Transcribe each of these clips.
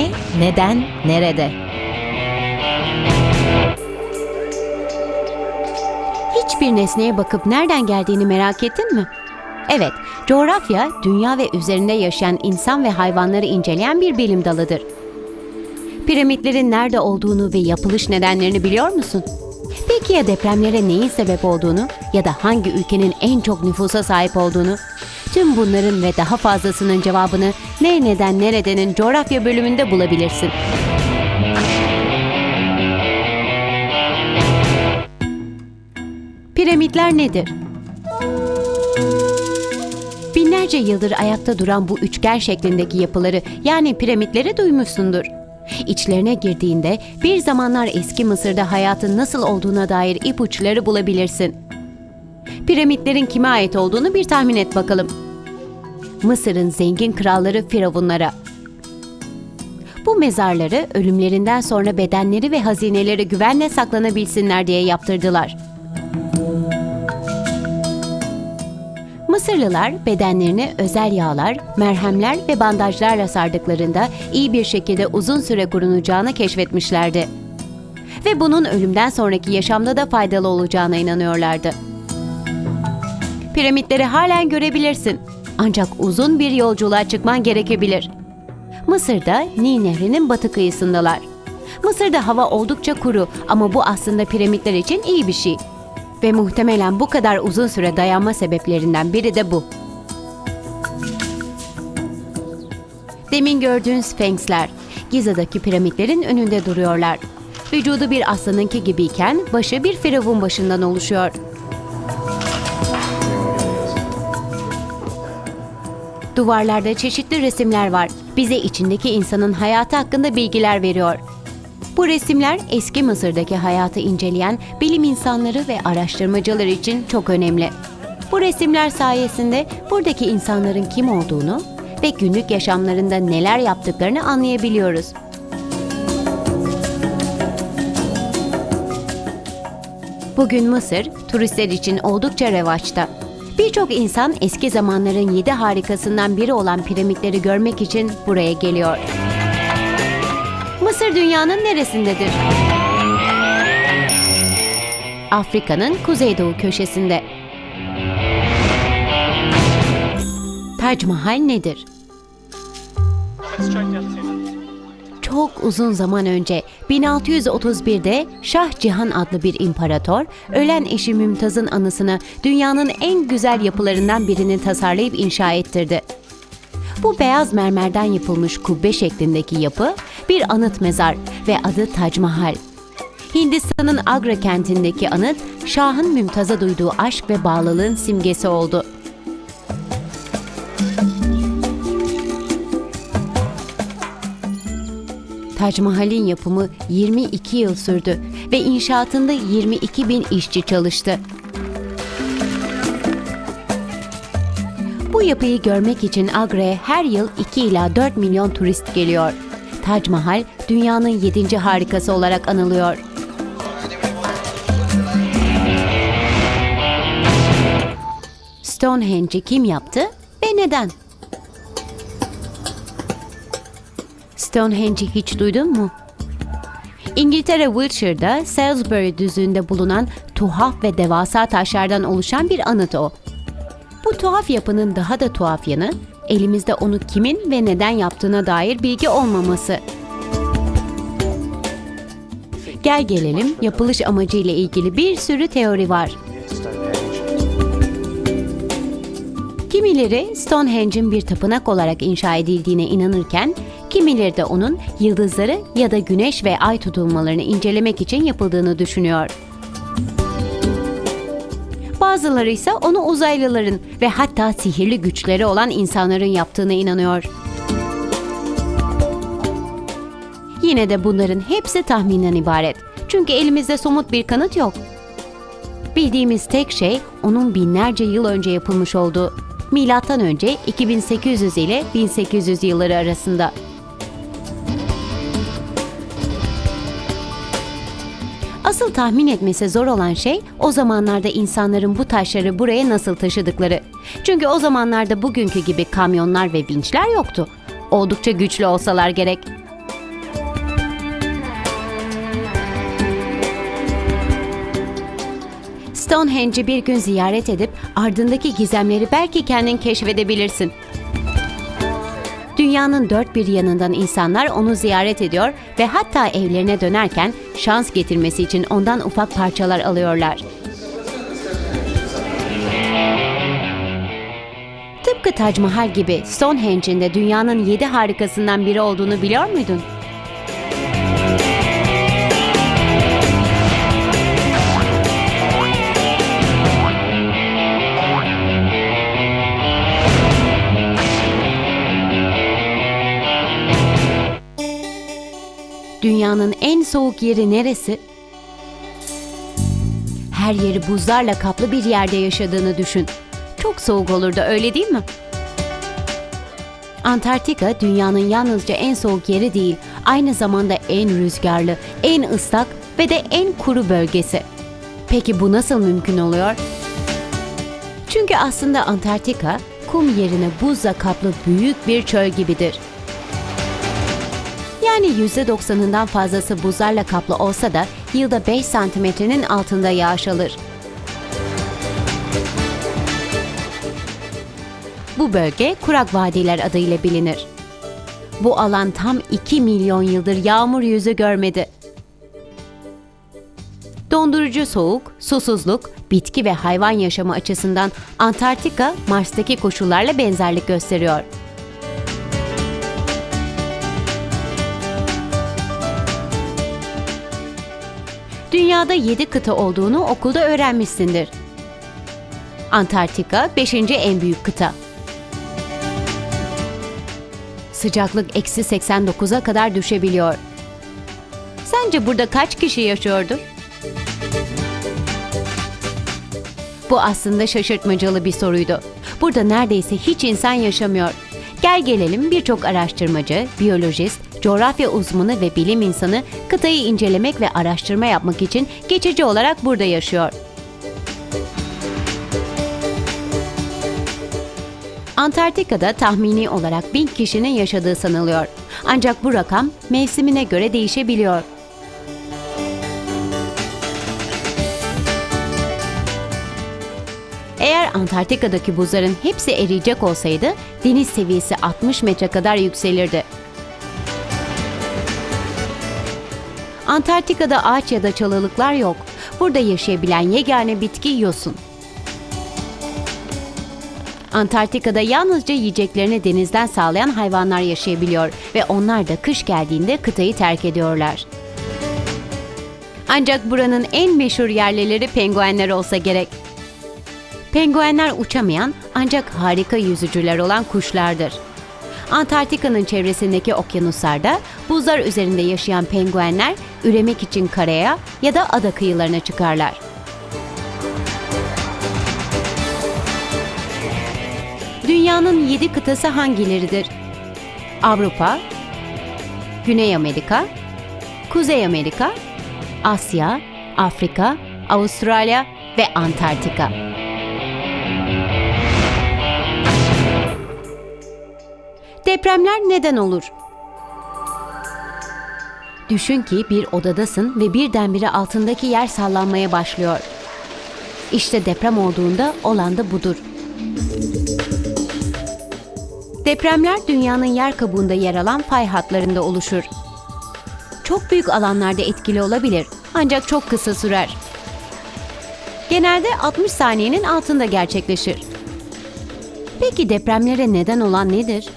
Ne, neden, nerede? Hiçbir nesneye bakıp nereden geldiğini merak ettin mi? Evet, coğrafya, dünya ve üzerinde yaşayan insan ve hayvanları inceleyen bir bilim dalıdır. Piramitlerin nerede olduğunu ve yapılış nedenlerini biliyor musun? Peki ya depremlere neyin sebep olduğunu ya da hangi ülkenin en çok nüfusa sahip olduğunu? Tüm bunların ve daha fazlasının cevabını Ne Neden Nerede'nin coğrafya bölümünde bulabilirsin. Piramitler nedir? Binlerce yıldır ayakta duran bu üçgen şeklindeki yapıları yani piramitleri duymuşsundur. İçlerine girdiğinde bir zamanlar eski Mısır'da hayatın nasıl olduğuna dair ipuçları bulabilirsin. Piramitlerin kime ait olduğunu bir tahmin et bakalım. Mısır'ın zengin kralları firavunlara. Bu mezarları ölümlerinden sonra bedenleri ve hazineleri güvenle saklanabilsinler diye yaptırdılar. Mısırlılar bedenlerini özel yağlar, merhemler ve bandajlarla sardıklarında iyi bir şekilde uzun süre korunacağını keşfetmişlerdi. Ve bunun ölümden sonraki yaşamda da faydalı olacağına inanıyorlardı. Piramitleri halen görebilirsin. Ancak uzun bir yolculuğa çıkman gerekebilir. Mısır'da Nil Nehri'nin batı kıyısındalar. Mısır'da hava oldukça kuru ama bu aslında piramitler için iyi bir şey. Ve muhtemelen bu kadar uzun süre dayanma sebeplerinden biri de bu. Demin gördüğün Sphinxler, Giza'daki piramitlerin önünde duruyorlar. Vücudu bir aslanınki gibiyken başı bir firavun başından oluşuyor. Duvarlarda çeşitli resimler var. Bize içindeki insanın hayatı hakkında bilgiler veriyor. Bu resimler eski Mısır'daki hayatı inceleyen bilim insanları ve araştırmacılar için çok önemli. Bu resimler sayesinde buradaki insanların kim olduğunu ve günlük yaşamlarında neler yaptıklarını anlayabiliyoruz. Bugün Mısır turistler için oldukça revaçta. Birçok insan eski zamanların yedi harikasından biri olan piramitleri görmek için buraya geliyor. Mısır dünyanın neresindedir? Afrika'nın kuzeydoğu köşesinde. Tac Mahal nedir? Çok uzun zaman önce 1631'de Şah Cihan adlı bir imparator ölen eşi Mümtaz'ın anısına dünyanın en güzel yapılarından birini tasarlayıp inşa ettirdi. Bu beyaz mermerden yapılmış kubbe şeklindeki yapı bir anıt mezar ve adı Tac Mahal. Hindistan'ın Agra kentindeki anıt Şah'ın Mümtaz'a duyduğu aşk ve bağlılığın simgesi oldu. Tac Mahal'in yapımı 22 yıl sürdü ve inşaatında 22 bin işçi çalıştı. Bu yapıyı görmek için Agra'ya her yıl 2 ila 4 milyon turist geliyor. Tac Mahal dünyanın 7. harikası olarak anılıyor. Stonehenge'i kim yaptı ve neden? Stonehenge'i hiç duydun mu? İngiltere Wiltshire'da Salisbury düzlüğünde bulunan tuhaf ve devasa taşlardan oluşan bir anıt o. Bu tuhaf yapının daha da tuhaf yanı, elimizde onu kimin ve neden yaptığına dair bilgi olmaması. Gel gelelim yapılış amacı ile ilgili bir sürü teori var. Kimileri Stonehenge'in bir tapınak olarak inşa edildiğine inanırken, kimileri de onun yıldızları ya da güneş ve ay tutulmalarını incelemek için yapıldığını düşünüyor. Bazıları ise onu uzaylıların ve hatta sihirli güçleri olan insanların yaptığına inanıyor. Yine de bunların hepsi tahminden ibaret. Çünkü elimizde somut bir kanıt yok. Bildiğimiz tek şey onun binlerce yıl önce yapılmış olduğu. Milattan önce 2800 ile 1800 yılları arasında. Asıl tahmin etmesi zor olan şey o zamanlarda insanların bu taşları buraya nasıl taşıdıkları. Çünkü o zamanlarda bugünkü gibi kamyonlar ve vinçler yoktu. Oldukça güçlü olsalar gerek. Stonehenge'i bir gün ziyaret edip ardındaki gizemleri belki kendin keşfedebilirsin. Dünyanın dört bir yanından insanlar onu ziyaret ediyor ve hatta evlerine dönerken şans getirmesi için ondan ufak parçalar alıyorlar. Tıpkı Tac Mahal gibi Stonehenge'in de dünyanın yedi harikasından biri olduğunu biliyor muydun? Dünyanın en soğuk yeri neresi? Her yeri buzlarla kaplı bir yerde yaşadığını düşün. Çok soğuk olurdu öyle değil mi? Antarktika dünyanın yalnızca en soğuk yeri değil, aynı zamanda en rüzgarlı, en ıslak ve de en kuru bölgesi. Peki bu nasıl mümkün oluyor? Çünkü aslında Antarktika kum yerine buzla kaplı büyük bir çöl gibidir. Yani %90'ından fazlası buzlarla kaplı olsa da yılda 5 santimetrenin altında yağış alır. Bu bölge Kurak Vadiler adıyla bilinir. Bu alan tam 2 milyon yıldır yağmur yüzü görmedi. Dondurucu soğuk, susuzluk, bitki ve hayvan yaşamı açısından Antarktika Mars'taki koşullarla benzerlik gösteriyor. Dünyada 7 kıta olduğunu okulda öğrenmişsindir. Antarktika 5. en büyük kıta. Sıcaklık eksi 89'a kadar düşebiliyor. Sence burada kaç kişi yaşıyordu? Bu aslında şaşırtmacalı bir soruydu. Burada neredeyse hiç insan yaşamıyor. Gel gelelim birçok araştırmacı, biyolojist, coğrafya uzmanı ve bilim insanı kıtayı incelemek ve araştırma yapmak için geçici olarak burada yaşıyor. Antarktika'da tahmini olarak bin kişinin yaşadığı sanılıyor. Ancak bu rakam mevsimine göre değişebiliyor. Eğer Antarktika'daki buzların hepsi eriyecek olsaydı deniz seviyesi 60 metre kadar yükselirdi. Antarktika'da ağaç ya da çalılıklar yok. Burada yaşayabilen yegane bitki yosun. Antarktika'da yalnızca yiyeceklerini denizden sağlayan hayvanlar yaşayabiliyor ve onlar da kış geldiğinde kıtayı terk ediyorlar. Ancak buranın en meşhur yerlileri penguenler olsa gerek. Penguenler uçamayan ancak harika yüzücüler olan kuşlardır. Antarktika'nın çevresindeki okyanuslarda buzlar üzerinde yaşayan penguenler üremek için karaya ya da ada kıyılarına çıkarlar. Dünyanın yedi kıtası hangileridir? Avrupa, Güney Amerika, Kuzey Amerika, Asya, Afrika, Avustralya ve Antarktika. Depremler neden olur? Düşün ki bir odadasın ve birdenbire altındaki yer sallanmaya başlıyor. İşte deprem olduğunda olan da budur. Depremler dünyanın yer kabuğunda yer alan fay hatlarında oluşur. Çok büyük alanlarda etkili olabilir ancak çok kısa sürer. Genelde 60 saniyenin altında gerçekleşir. Peki depremlere neden olan nedir?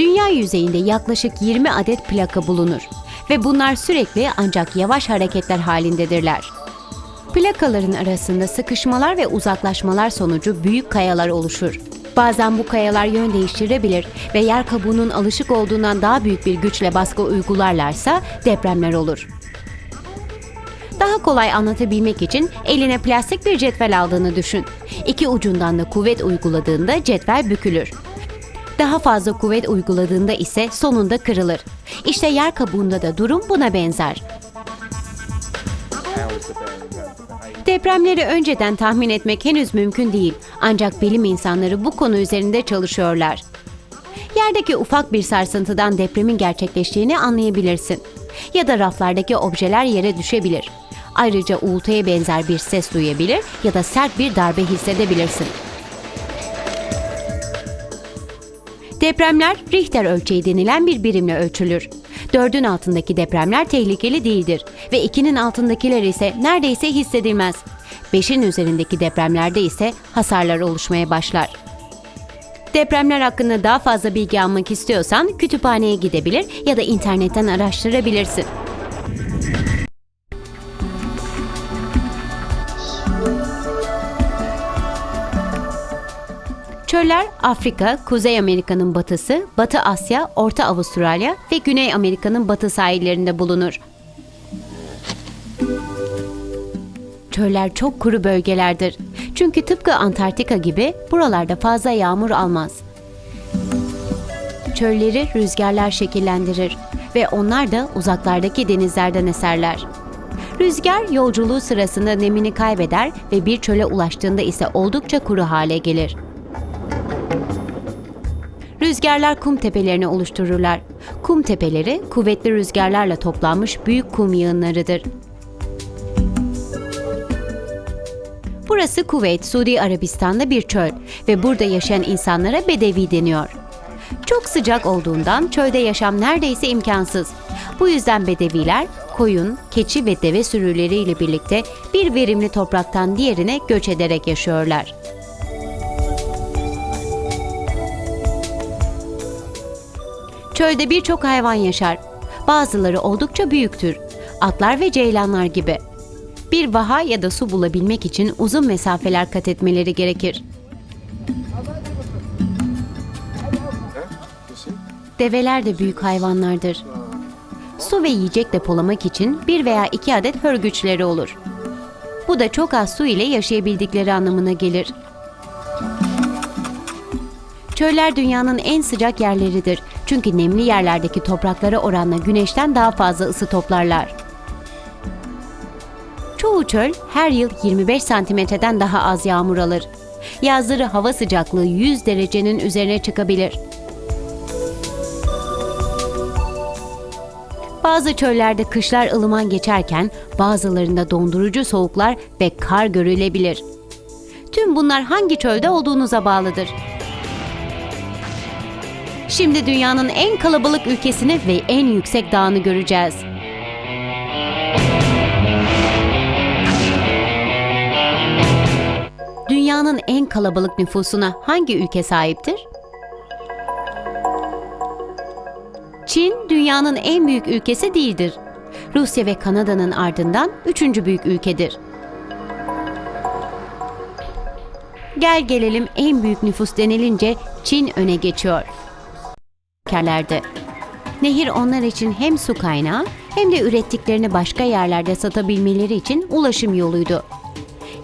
Dünya yüzeyinde yaklaşık 20 adet plaka bulunur ve bunlar sürekli ancak yavaş hareketler halindedirler. Plakaların arasında sıkışmalar ve uzaklaşmalar sonucu büyük kayalar oluşur. Bazen bu kayalar yön değiştirebilir ve yer kabuğunun alışık olduğundan daha büyük bir güçle baskı uygularlarsa depremler olur. Daha kolay anlatabilmek için eline plastik bir cetvel aldığını düşün. İki ucundan da kuvvet uyguladığında cetvel bükülür. Daha fazla kuvvet uyguladığında ise sonunda kırılır. İşte yer kabuğunda da durum buna benzer. Depremleri önceden tahmin etmek henüz mümkün değil. Ancak bilim insanları bu konu üzerinde çalışıyorlar. Yerdeki ufak bir sarsıntıdan depremin gerçekleştiğini anlayabilirsin. Ya da raflardaki objeler yere düşebilir. Ayrıca uğultuya benzer bir ses duyabilir ya da sert bir darbe hissedebilirsin. Depremler Richter ölçeği denilen bir birimle ölçülür. Dördün altındaki depremler tehlikeli değildir ve ikinin altındakiler ise neredeyse hissedilmez. Beşin üzerindeki depremlerde ise hasarlar oluşmaya başlar. Depremler hakkında daha fazla bilgi almak istiyorsan kütüphaneye gidebilir ya da internetten araştırabilirsin. Çöller Afrika, Kuzey Amerika'nın batısı, Batı Asya, Orta Avustralya ve Güney Amerika'nın batı sahillerinde bulunur. Çöller çok kuru bölgelerdir. Çünkü tıpkı Antarktika gibi buralarda fazla yağmur almaz. Çölleri rüzgarlar şekillendirir ve onlar da uzaklardaki denizlerden eserler. Rüzgar yolculuğu sırasında nemini kaybeder ve bir çöle ulaştığında ise oldukça kuru hale gelir. Rüzgarlar kum tepelerini oluştururlar. Kum tepeleri kuvvetli rüzgarlarla toplanmış büyük kum yığınlarıdır. Burası Kuveyt, Suudi Arabistan'da bir çöl ve burada yaşayan insanlara bedevi deniyor. Çok sıcak olduğundan çölde yaşam neredeyse imkansız. Bu yüzden bedeviler koyun, keçi ve deve sürüleriyle birlikte bir verimli topraktan diğerine göç ederek yaşıyorlar. Çölde birçok hayvan yaşar. Bazıları oldukça büyüktür. Atlar ve ceylanlar gibi. Bir vaha ya da su bulabilmek için uzun mesafeler kat etmeleri gerekir. Develer de büyük hayvanlardır. Su ve yiyecek depolamak için bir veya iki adet hörgüçleri olur. Bu da çok az su ile yaşayabildikleri anlamına gelir. Çöller dünyanın en sıcak yerleridir. Çünkü nemli yerlerdeki topraklara oranla güneşten daha fazla ısı toplarlar. Çoğu çöl her yıl 25 santimetreden daha az yağmur alır. Yazları hava sıcaklığı 100 derecenin üzerine çıkabilir. Bazı çöllerde kışlar ılıman geçerken bazılarında dondurucu soğuklar ve kar görülebilir. Tüm bunlar hangi çölde olduğunuza bağlıdır. Şimdi dünyanın en kalabalık ülkesini ve en yüksek dağını göreceğiz. Dünyanın en kalabalık nüfusuna hangi ülke sahiptir? Çin dünyanın en büyük ülkesi değildir. Rusya ve Kanada'nın ardından üçüncü büyük ülkedir. Gel gelelim en büyük nüfus denilince Çin öne geçiyor. Ülkelerde. Nehir onlar için hem su kaynağı hem de ürettiklerini başka yerlerde satabilmeleri için ulaşım yoluydu.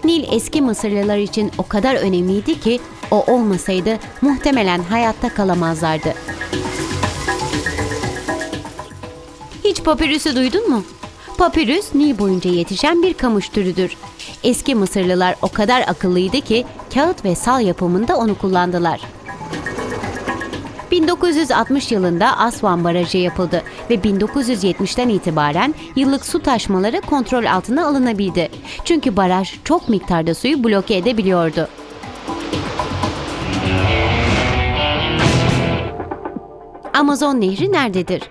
Nil eski Mısırlılar için o kadar önemliydi ki o olmasaydı muhtemelen hayatta kalamazlardı. Hiç papirüsü duydun mu? Papirüs Nil boyunca yetişen bir kamış türüdür. Eski Mısırlılar o kadar akıllıydı ki kağıt ve sal yapımında onu kullandılar. 1960 yılında Aswan Barajı yapıldı ve 1970'ten itibaren yıllık su taşmaları kontrol altına alınabildi. Çünkü baraj çok miktarda suyu bloke edebiliyordu. Amazon Nehri nerededir?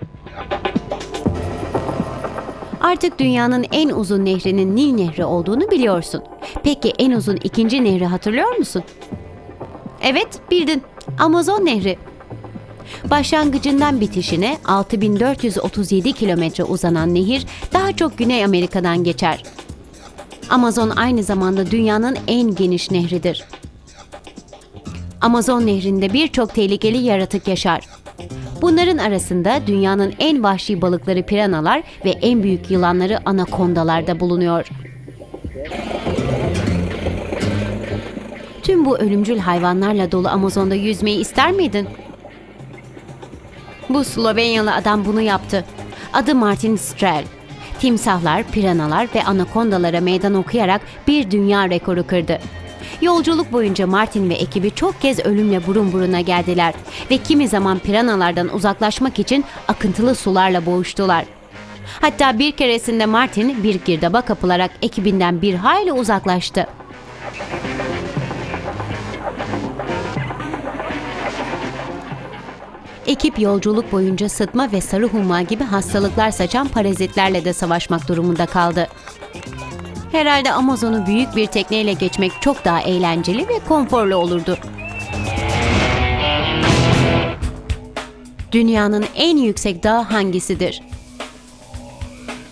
Artık dünyanın en uzun nehrinin Nil Nehri olduğunu biliyorsun. Peki en uzun ikinci nehri hatırlıyor musun? Evet, bildin. Amazon Nehri. Başlangıcından bitişine 6437 kilometre uzanan nehir daha çok Güney Amerika'dan geçer. Amazon aynı zamanda dünyanın en geniş nehridir. Amazon nehrinde birçok tehlikeli yaratık yaşar. Bunların arasında dünyanın en vahşi balıkları piranalar ve en büyük yılanları anakondalar da bulunuyor. Tüm bu ölümcül hayvanlarla dolu Amazon'da yüzmeyi ister miydin? Bu Slovenyalı adam bunu yaptı. Adı Martin Strel. Timsahlar, piranalar ve anakondalara meydan okuyarak bir dünya rekoru kırdı. Yolculuk boyunca Martin ve ekibi çok kez ölümle burun buruna geldiler ve kimi zaman piranalardan uzaklaşmak için akıntılı sularla boğuştular. Hatta bir keresinde Martin bir girdaba kapılarak ekibinden bir hayli uzaklaştı. Ekip yolculuk boyunca sıtma ve sarı humma gibi hastalıklar saçan parazitlerle de savaşmak durumunda kaldı. Herhalde Amazon'u büyük bir tekneyle geçmek çok daha eğlenceli ve konforlu olurdu. Dünyanın en yüksek dağı hangisidir?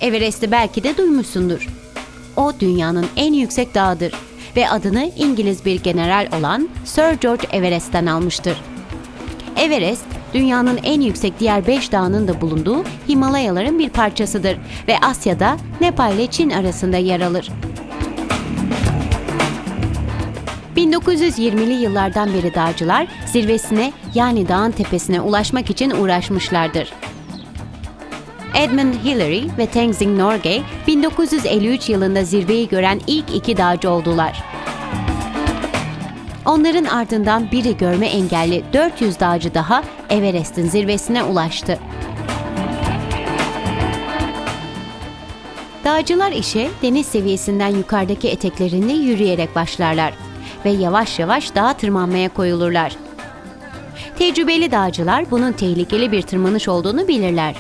Everest'i belki de duymuşsundur. O dünyanın en yüksek dağıdır ve adını İngiliz bir general olan Sir George Everest'ten almıştır. Everest, dünyanın en yüksek diğer 5 dağının da bulunduğu Himalayaların bir parçasıdır ve Asya'da Nepal ile Çin arasında yer alır. 1920'li yıllardan beri dağcılar zirvesine yani dağın tepesine ulaşmak için uğraşmışlardır. Edmund Hillary ve Tenzing Norgay 1953 yılında zirveyi gören ilk iki dağcı oldular. Onların ardından biri görme engelli 400 dağcı daha Everest'in zirvesine ulaştı. Dağcılar işe deniz seviyesinden yukarıdaki eteklerinde yürüyerek başlarlar ve yavaş yavaş dağa tırmanmaya koyulurlar. Tecrübeli dağcılar bunun tehlikeli bir tırmanış olduğunu bilirler.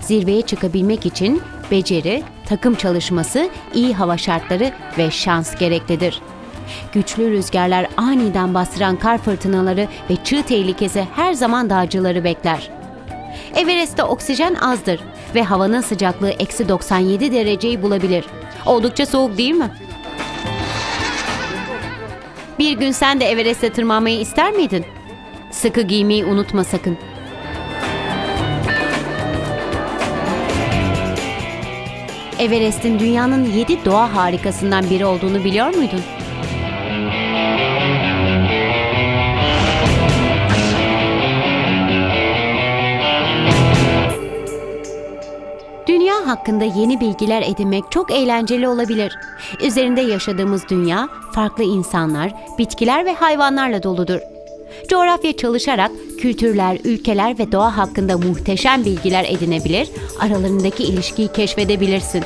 Zirveye çıkabilmek için beceri, takım çalışması, iyi hava şartları ve şans gereklidir. Güçlü rüzgarlar aniden bastıran kar fırtınaları ve çığ tehlikesi her zaman dağcıları bekler. Everest'te oksijen azdır ve havanın sıcaklığı eksi 97 dereceyi bulabilir. Oldukça soğuk değil mi? Bir gün sen de Everest'e tırmanmayı ister miydin? Sıkı giymeyi unutma sakın. Everest'in dünyanın 7 doğa harikasından biri olduğunu biliyor muydun? Hakkında yeni bilgiler edinmek çok eğlenceli olabilir. Üzerinde yaşadığımız dünya farklı insanlar, bitkiler ve hayvanlarla doludur. Coğrafya çalışarak kültürler, ülkeler ve doğa hakkında muhteşem bilgiler edinebilir, aralarındaki ilişkiyi keşfedebilirsin.